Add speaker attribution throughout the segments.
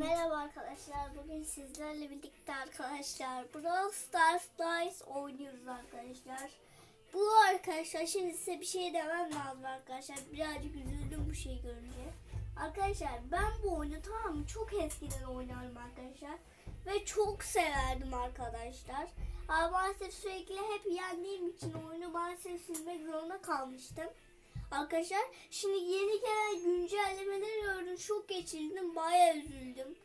Speaker 1: Merhaba arkadaşlar. Bugün sizlerle birlikte arkadaşlar Brawl Stars Dice oynuyoruz arkadaşlar. Bu arkadaşlar şimdi size bir şey demem lazım arkadaşlar. Birazcık üzüldüm bu şeyi görünce. Arkadaşlar ben bu oyunu tamam mı çok eskiden oynarım arkadaşlar. Ve çok severdim arkadaşlar. Ama maalesef sürekli hep yendiğim için oyunu maalesef silmek zorunda kalmıştım. Arkadaşlar şimdi yeni gelen güncellemeleri gördüm. Şok geçirdim. Bayağı üzüldüm.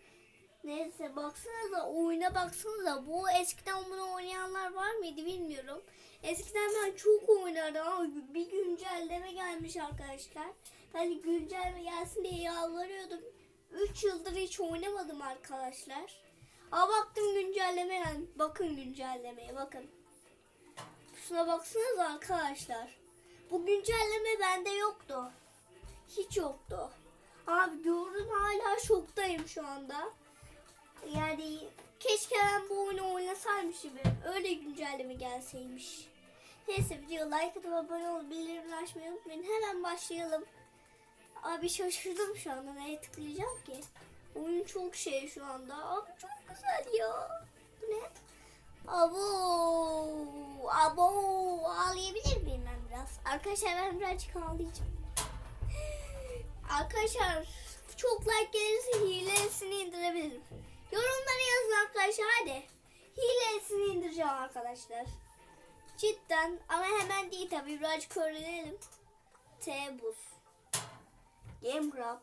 Speaker 1: Neyse baksanıza oyuna baksanıza. Bu eskiden bunu oynayanlar var mıydı bilmiyorum. Eskiden ben çok oynardım ama bir güncelleme gelmiş arkadaşlar. Ben güncelleme gelsin diye yalvarıyordum. 3 yıldır hiç oynamadım arkadaşlar. Aa baktım güncelleme yani. Bakın güncellemeye bakın. Şuna baksanıza arkadaşlar. Bu güncelleme bende yoktu. Hiç yoktu. Abi gördün hala şoktayım şu anda. Yani keşke ben bu oyunu oynasaymışım. Öyle güncelleme gelseymiş. Neyse video like atıp abone olup bildirimleri açmayı unutmayın. Hemen başlayalım. Abi şaşırdım şu anda. Neye tıklayacağım ki? Oyun çok şey şu anda. Abi çok güzel ya. Bu ne? Abo, abo, ağlayabilir miyim ben biraz? Arkadaşlar ben birazcık ağlayacağım. Arkadaşlar çok like gelirse hilesini indirebilirim. Yorumlara yazın arkadaşlar hadi. Hilesini indireceğim arkadaşlar. Cidden ama hemen değil tabi birazcık öğrenelim. T-Bus. Game Grab.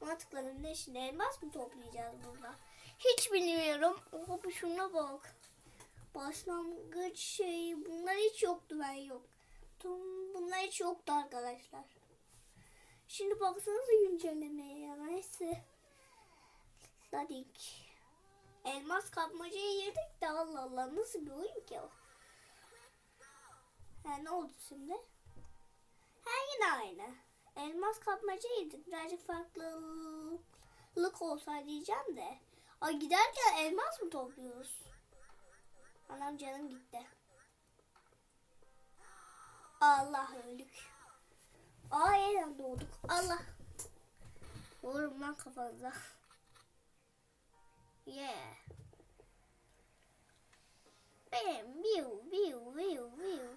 Speaker 1: Buna tıkladım ne şimdi elmas mı toplayacağız burada? Hiç bilmiyorum. Bir şuna bak. Başlangıç şey bunlar hiç yoktu ben yok. Tüm bunlar hiç yoktu arkadaşlar. Şimdi baksanıza güncellemeye ya neyse. Dedik. Elmas kapmacaya girdik de Allah Allah nasıl bir oyun ki o? Ha, ne oldu şimdi? Ha yine aynı. Elmas kapmacaya girdik. Birazcık farklılık olsa diyeceğim de. Ay giderken elmas mı topluyoruz? Anam canım gitti. Allah öldük. Aa yeniden doğduk. Allah. Vururum lan kafanıza. Yeah. Bam, biu, biu, biu, biu.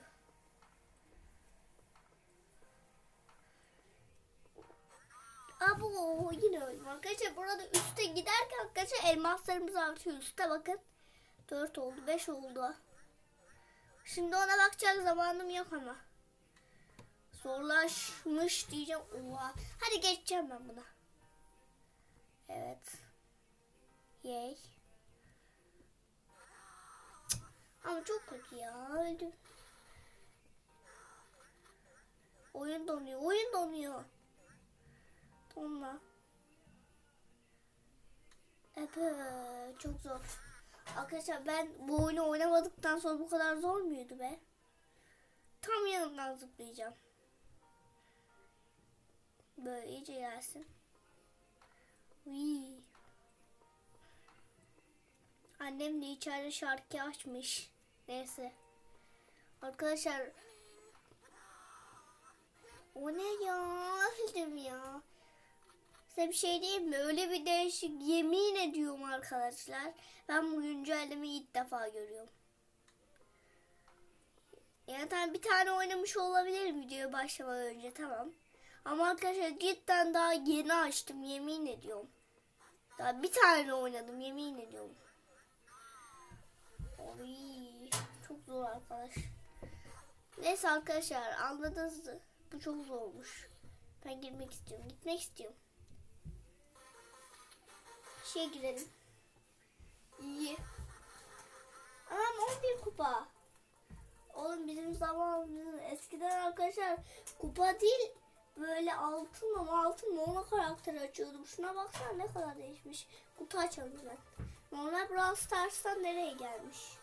Speaker 1: Abo yine öldüm arkadaşlar. Burada üste giderken arkadaşlar elmaslarımız artıyor. Üste bakın. 4 oldu, 5 oldu. Şimdi ona bakacak zamanım yok ama. Zorlaşmış diyeceğim. Oha. Hadi geçeceğim ben buna. Evet. Yay. Ama çok kötü ya. Öldüm. Oyun donuyor. Oyun donuyor. Donma. Epe çok zor. Arkadaşlar ben bu oyunu oynamadıktan sonra bu kadar zor muydu be? Tam yanından zıplayacağım. Böyle iyice gelsin. Uy. Annem de içeride şarkı açmış. Neyse. Arkadaşlar. O ne ya? Size bir şey diyeyim mi? Öyle bir değişik yemin ediyorum arkadaşlar. Ben bu güncellemeyi ilk defa görüyorum. Yani tamam bir tane oynamış olabilirim videoya başlamadan önce tamam. Ama arkadaşlar cidden daha yeni açtım yemin ediyorum. Daha bir tane oynadım yemin ediyorum. Oy, çok zor arkadaş. Neyse arkadaşlar anladınız mı? Bu çok zormuş. Ben girmek istiyorum. Gitmek istiyorum. Şey girelim. İyi. Anam 11 kupa. Oğlum bizim zamanımızda eskiden arkadaşlar kupa değil böyle altın mı altın mı ona karakter açıyordum. Şuna baksana ne kadar değişmiş. Kutu açalım ben. Normal Brawl Stars'tan nereye gelmiş?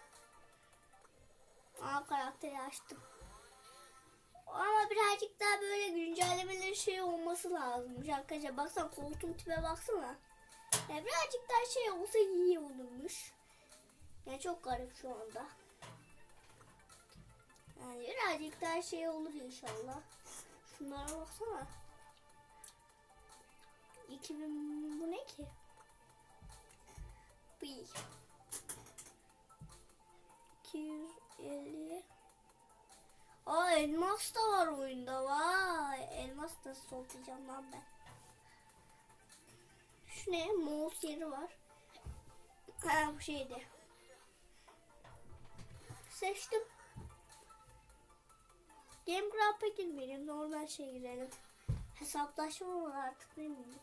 Speaker 1: Aa karakteri açtım. Ama birazcık daha böyle güncellemeleri şey olması lazım. Arkadaşlar baksana koltuğun tipe baksana. Yani birazcık daha şey olsa iyi olurmuş. Yani çok garip şu anda. Yani birazcık daha şey olur inşallah. Şunlara baksana. 2000 bu ne ki? Bu 250 Aa elmas da var oyunda vay. Elmas da toplayacağım lan ben. Şu ne? Mouse yeri var. Ha bu şeydi. Seçtim. Game Grab'a girmeyelim. Normal şey girelim. Hesaplaşma var artık ne bileyim.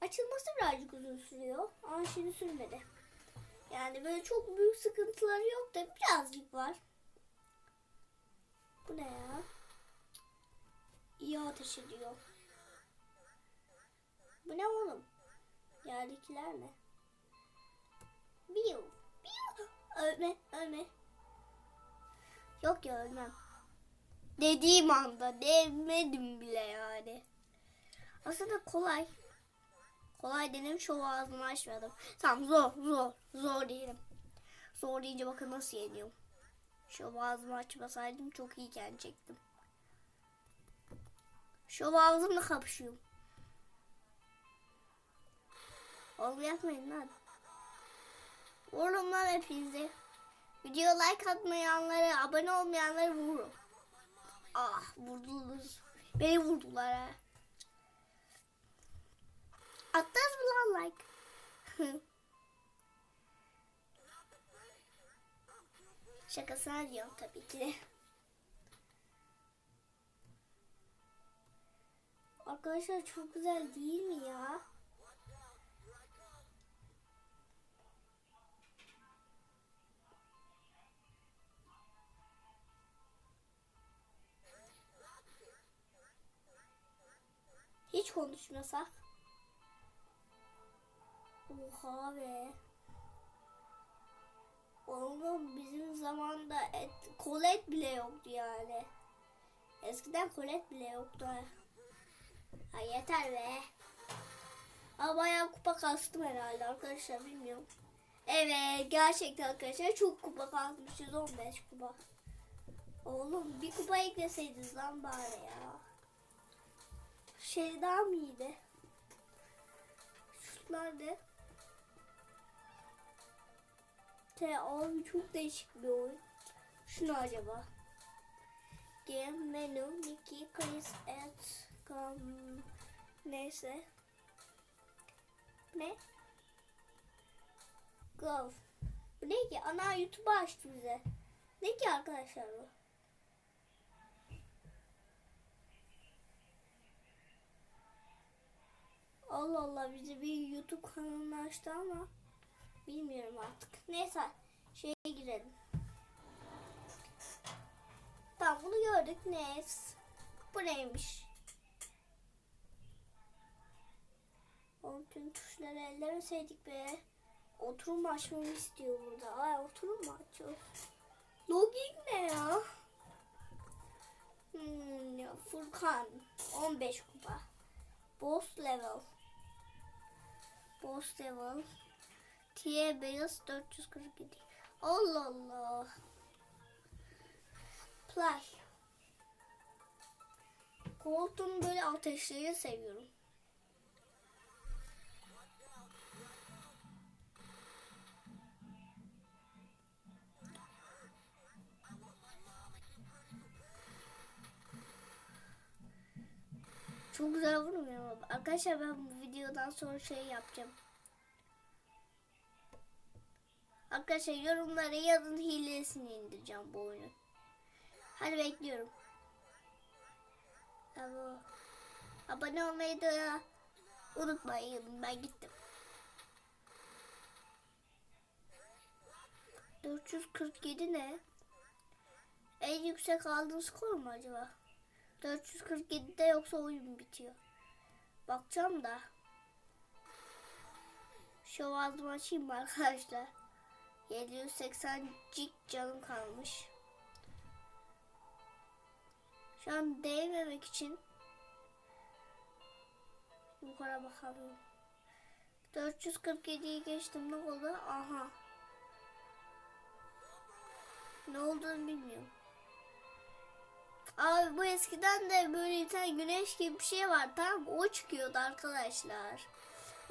Speaker 1: Açılması birazcık uzun sürüyor. Ama şimdi sürmedi. Yani böyle çok büyük sıkıntıları yok da birazcık var. Bu ne ya? İyi ateş ediyor. Bu ne oğlum? Yerdekiler ne? Biu. Biu. Ölme. Ölme. Yok ya ölmem. Dediğim anda demedim bile yani. Aslında kolay. Kolay dedim şu ağzımı açmadım. Tamam zor zor zor diyelim. Zor deyince bakın nasıl yeniyorum. Şu ağzımı açmasaydım çok iyiken çektim. Şu ağzımla kapışıyorum. Oğlum yapmayın lan. Vururum lan hepinizi. Video like atmayanları, abone olmayanları vururum. Ah vurdunuz. Beni vurdular ha. Attınız mı lan like? Şakasına diyorum tabii ki de. Arkadaşlar çok güzel değil mi ya? Hiç konuşmasak. Oha be. Oğlum bizim zamanda et, kolet bile yoktu yani. Eskiden kolet bile yoktu. ha. Yeter be. Ama bayağı kupa kastım herhalde arkadaşlar bilmiyorum. Evet gerçekten arkadaşlar çok kupa kasmışız 15 kupa. Oğlum bir kupa ekleseydiniz lan bari ya. Şey daha mı iyiydi? Ne? Te abi çok değişik bir oyun. Şu ne acaba? Game menu Mickey Chris at com neyse. Ne? Go. Bu ne ki? Ana YouTube açtı bize. Ne ki arkadaşlar bu? Allah Allah bize bir YouTube kanalını açtı ama bilmiyorum artık. Neyse şeye girelim. Tamam bunu gördük. Neyse. Bu neymiş? Oğlum tüm tuşları ellemeseydik be. Oturum açmamı istiyor burada. Ay oturum mu açıyor? Login ne ya? Hmm, Furkan 15 kupa. Boss level. Boss level. T beyaz 447. Allah Allah. Play. Koltuğun böyle ateşleri seviyorum. Çok güzel vurmuyor ama. Arkadaşlar ben bu videodan sonra şey yapacağım. Arkadaşlar yorumlara yazın hilesini indireceğim bu oyunu. Hadi bekliyorum. Abo. Abone olmayı da unutmayın. Ben gittim. 447 ne? En yüksek aldığın skor mu acaba? 447'de yoksa oyun bitiyor. Bakacağım da. Şu ağzımı açayım mı arkadaşlar? 780 cik canım kalmış. Şu an değmemek için yukarı bakalım. 447'yi geçtim ne oldu? Aha. Ne olduğunu bilmiyorum. Abi bu eskiden de böyle bir tane güneş gibi bir şey var tamam? O çıkıyordu arkadaşlar.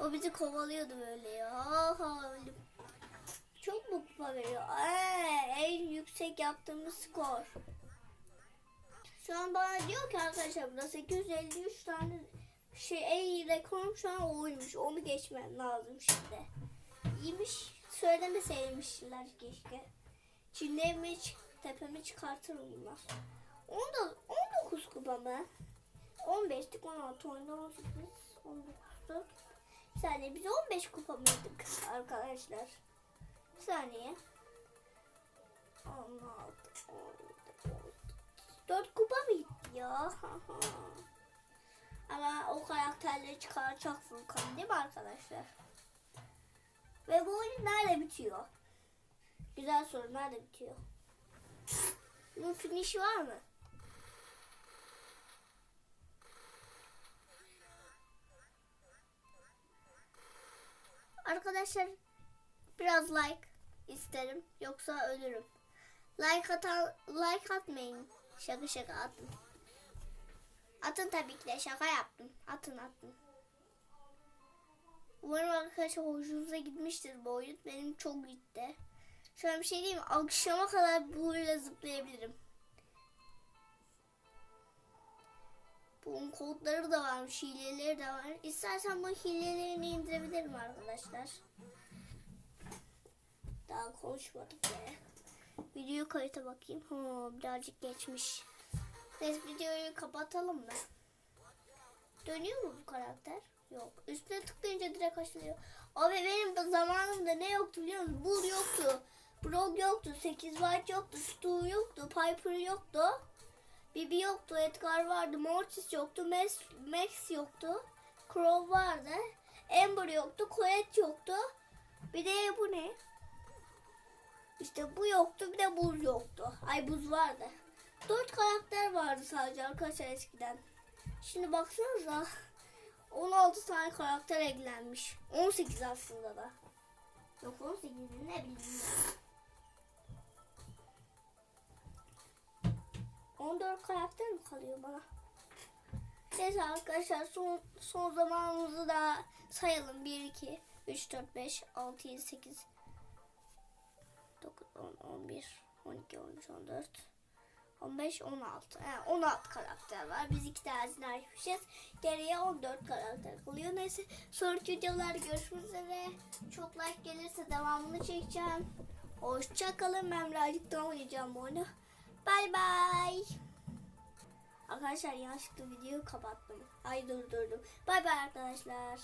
Speaker 1: O bizi kovalıyordu böyle ya. Aha, öyle. Çok mu kupa veriyor? Ee, en yüksek yaptığımız skor. Şu an bana diyor ki arkadaşlar burada 853 tane şey en rekorum şu an oymuş. Onu geçmem lazım şimdi. İyiymiş. Söylemeseymişler keşke. Çinlerimi çık- tepemi çıkartırım bunlar. 10 19 kupa mı? 15'lik 16 oyunda 18 19'du. Bir saniye biz 15 kupa mıydık arkadaşlar? Bir saniye. 16 4 kupa mı gitti ya? Ama o karakterleri çıkaracak Furkan değil mi arkadaşlar? Ve bu oyun nerede bitiyor? Güzel soru nerede bitiyor? Bunun finişi var mı? Arkadaşlar biraz like isterim yoksa ölürüm. Like atan like atmayın. Şaka şaka atın. Atın tabii ki de şaka yaptım. Atın atın. Umarım arkadaşlar hoşunuza gitmiştir bu oyun. Benim çok gitti. Şöyle bir şey diyeyim? Akşama kadar böyle zıplayabilirim. Bunun kodları da varmış, hileleri de var. İstersen bu hilelerini indirebilirim arkadaşlar. Daha konuşmadık be. Video kayıta bakayım. Ha, birazcık geçmiş. Neyse videoyu kapatalım mı? Dönüyor mu bu karakter? Yok. Üstüne tıklayınca direkt açılıyor. Abi benim zamanımda ne yoktu biliyor musun? Bull yoktu. Brock yoktu. 8 White yoktu. Stu yoktu. Piper yoktu. Bibi yoktu. Edgar vardı. Mortis yoktu. Max, Max yoktu. Crow vardı. Amber yoktu. Colette yoktu. Bir de bu ne? İşte bu yoktu. Bir de buz yoktu. Ay buz vardı. Dört karakter vardı sadece arkadaşlar eskiden. Şimdi baksanıza. 16 tane karakter eklenmiş. 18 aslında da. Yok 18 ne bileyim. 14 karakter mi kalıyor bana? Neyse arkadaşlar son, son zamanımızı da sayalım. 1, 2, 3, 4, 5, 6, 7, 8, 9, 10, 11, 12, 13, 14, 15, 16. Yani 16 karakter var. Biz iki tanesini açmışız. Geriye 14 karakter kalıyor. Neyse sonraki videolarda görüşmek üzere. Çok like gelirse devamını çekeceğim. Hoşçakalın. Ben birazcık oynayacağım bu oyunu. Bay bay. Arkadaşlar yanlışlıkla videoyu kapattım. Ay durdurdum. Bay bay arkadaşlar.